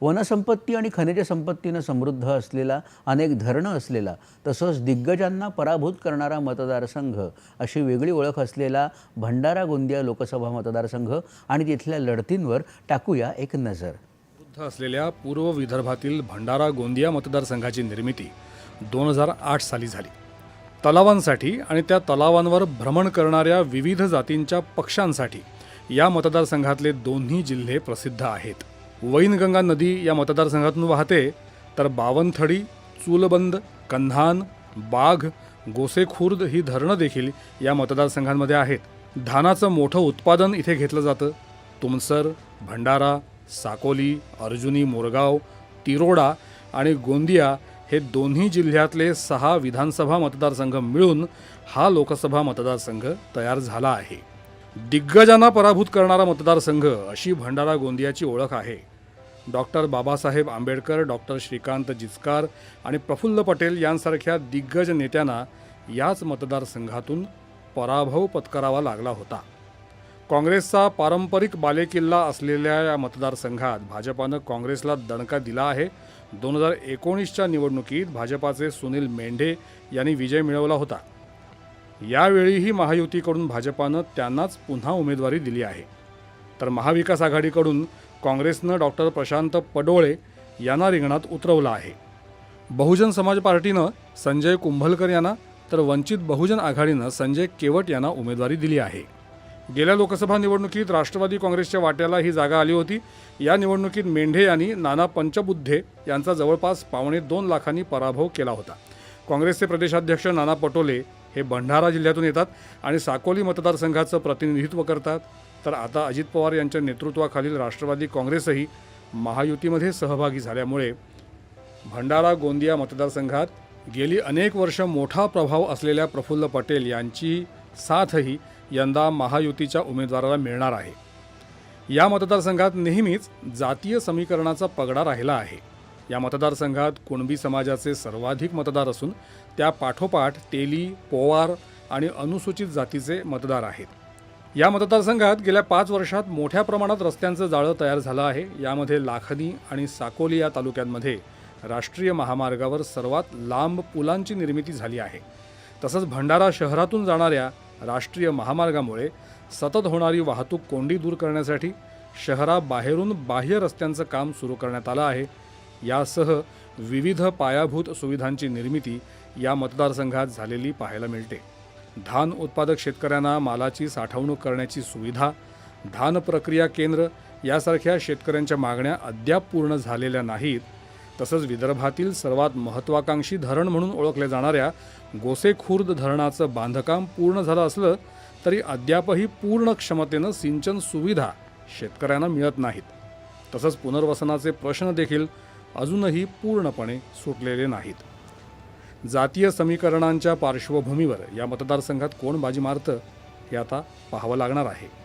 वनसंपत्ती आणि खनिज संपत्तीनं समृद्ध असलेला अनेक धरणं असलेला तसंच दिग्गजांना पराभूत करणारा मतदारसंघ अशी वेगळी ओळख असलेला भंडारा गोंदिया लोकसभा मतदारसंघ आणि तिथल्या लढतींवर टाकूया एक नजर. असलेल्या पूर्व विदर्भातील भंडारा गोंदिया मतदारसंघाची निर्मिती दोन हजार आठ साली झाली. तलावांसाठी आणि त्या तलावांवर भ्रमण करणाऱ्या विविध जातींच्या पक्षांसाठी या मतदारसंघातले दोन्ही जिल्हे प्रसिद्ध आहेत. वैनगंगा नदी या मतदारसंघातून वाहते तर बावनथडी चूलबंद कन्हान बाघ गोसेखुर्द ही धरणं देखील या मतदारसंघांमध्ये आहेत. धानाचं मोठं उत्पादन इथे घेतलं जातं. तुमसर भंडारा साकोली अर्जुनी मोरगाव तिरोडा आणि गोंदिया हे दोन्ही जिल्ह्यातले सहा विधानसभा मतदारसंघ मिळून हा लोकसभा मतदारसंघ तयार झाला आहे. दिग्गजांना पराभूत करणारा मतदारसंघ अशी भंडारा गोंदियाची ओळख आहे. डॉक्टर बाबासाहेब आंबेडकर डॉक्टर श्रीकांत जिचकार आणि प्रफुल्ल पटेल यांसारख्या दिग्गज नेत्यांना याच मतदारसंघातून पराभव पत्करावा लागला होता. काँग्रेसचा पारंपरिक बालेकिल्ला असलेल्या या मतदारसंघात भाजपानं काँग्रेसला दणका दिला आहे. दोन हजार एकोणीसच्या निवडणुकीत भाजपाचे सुनील मेंढे यांनी विजय मिळवला होता. यावेळीही महायुतीकडून भाजपानं त्यांनाच पुन्हा उमेदवारी दिली आहे. तर महाविकास आघाडीकडून काँग्रेसनं डॉक्टर प्रशांत पडोळे यांना रिंगणात उतरवलं आहे. बहुजन समाज पार्टीनं संजय कुंभलकर यांना तर वंचित बहुजन आघाडीनं संजय केवट यांना उमेदवारी दिली आहे. गेल्या लोकसभा निवडणुकीत राष्ट्रवादी काँग्रेसच्या वाट्याला ही जागा आली होती. या निवडणुकीत मेंढे यांनी नाना पंचबुद्धे यांचा जवळपास पावणे दोन लाखांनी पराभव केला होता. काँग्रेसचे प्रदेशाध्यक्ष नाना पटोले हे भंडारा जिल्ह्यातून येतात आणि साकोली मतदारसंघाचं प्रतिनिधित्व करतात. तर आता अजित पवार यांच्या नेतृत्वाखालील राष्ट्रवादी काँग्रेसही महायुतीमध्ये सहभागी झाल्यामुळे भंडारा गोंदिया मतदारसंघात गेली अनेक वर्ष मोठा प्रभाव असलेल्या प्रफुल्ल पटेल यांची साथही यंदा महायुतीच्या उमेदवाराला मिळणार आहे. या मतदारसंघात नेहमीच जातीय समीकरणाचा पगडा राहिला आहे. या मतदारसंघात कुणबी समाजाचे सर्वाधिक मतदार असून त्या पाठोपाठ तेली पोवार आणि अनुसूचित जातीचे मतदार आहेत. या मतदारसंघात गेल्या पाच वर्षात मोठ्या प्रमाणात रस्त्यांचं जाळं तयार झालं आहे. यामध्ये लाखनी आणि साकोली या तालुक्यांमध्ये राष्ट्रीय महामार्गावर सर्वात लांब पुलांची निर्मिती झाली आहे. तसंच भंडारा शहरातून जाणाऱ्या राष्ट्रीय महामार्गामुळे सतत होणारी वाहतूक कोंडी दूर करण्यासाठी शहराबाहेरून बाह्य रस्त्यांचं काम सुरू करण्यात आलं आहे. यासह विविध पायाभूत सुविधांची निर्मिती या मतदारसंघात झालेली पाहायला मिळते. धान उत्पादक शेतकऱ्यांना मालाची साठवणूक करण्याची सुविधा धान प्रक्रिया केंद्र यासारख्या शेतकऱ्यांच्या मागण्या अद्याप पूर्ण झालेल्या नाहीत. तसंच विदर्भातील सर्वात महत्त्वाकांक्षी धरण म्हणून ओळखल्या जाणाऱ्या गोसेखुर्द धरणाचं बांधकाम पूर्ण झालं असलं तरी अद्यापही पूर्ण क्षमतेनं सिंचन सुविधा शेतकऱ्यांना मिळत नाहीत. तसंच पुनर्वसनाचे प्रश्न देखील अजूनही पूर्णपणे सुटलेले नाहीत. जातीय समीकरणांच्या पार्श्वभूमीवर या मतदारसंघात कोण बाजी मारतं हे आता पाहावं लागणार आहे.